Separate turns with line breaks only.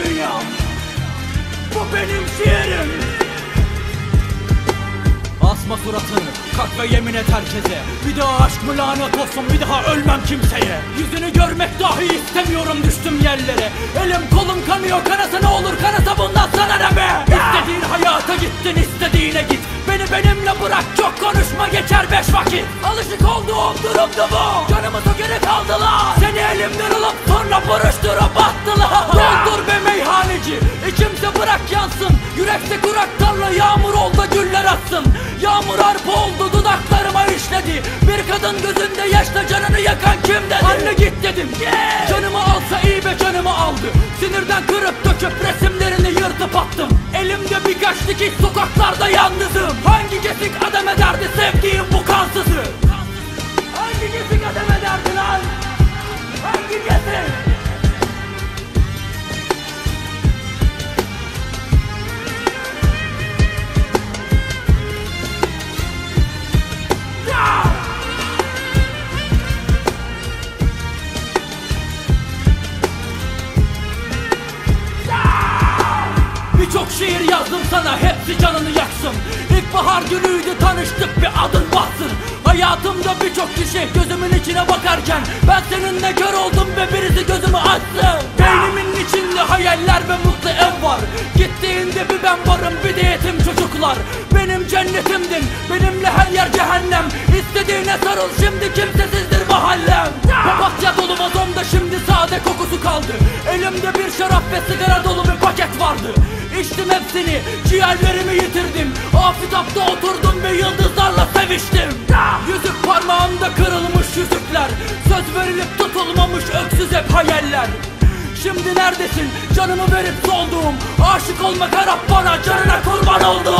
hayalim Bu benim şiirim. Asma suratını, kalk ve yemin et herkese Bir daha aşk mı lanet olsun, bir daha ölmem kimseye. Yüzünü görmek dahi istemiyorum düştüm yerlere. Elim kolum kanıyor, kanasa ne olur kanasa bundan sana ne İstediğin hayata gittin, istediğine git. Beni benimle bırak, çok konuşma geçer beş vakit. Alışık olduğum durumdu bu. Canımı sökerek aldılar. Seni elimden alıp sonra buruşturup be meyhaneci, içimse bırak yansın. Yürekte kurak tarla yağmur oldu güller atsın. Yağmur arpa oldu dudaklarıma işledi. Bir kadın gözünde yaşla canını yakan kim dedi? Anne git dedim. Canımı alsa iyi be canımı aldı. Sinirden kırıp döküp resimlerini yırtıp attım. Elimde birkaç dikiş sokaklarda yalnızım. Hangi kesik adam ederdi sevdiğim bu kansızı Birçok şiir yazdım sana hepsi canını yaksın. İlkbahar günüydü tanıştık bir adım bassın Hayatımda birçok kişi gözümün içine bakarken Ben seninle kör oldum ve birisi gözümü açtı Beynimin içinde hayaller ve mutlu ev var. Gittiğinde bir ben varım bir de yetim çocuklar. Benim cennetimdin benimle her yer cehennem. İstediğine sarıl şimdi kimsesizdir mahallem. Papatya dolu vazomda şimdi sade kokusu kaldı Elimde bir şarap ve sigara dolu bir paket vardı. İçtim hepsini ciğerlerimi yitirdim. Afitapta oturdum ve yıldızlarla seviştim. Yüzük parmağımda kırılmış yüzükler. Söz verilip tutulmamış öksüz hep hayaller. Şimdi neredesin? Canımı verip solduğum Aşık olmak Arap bana canına kurban oldum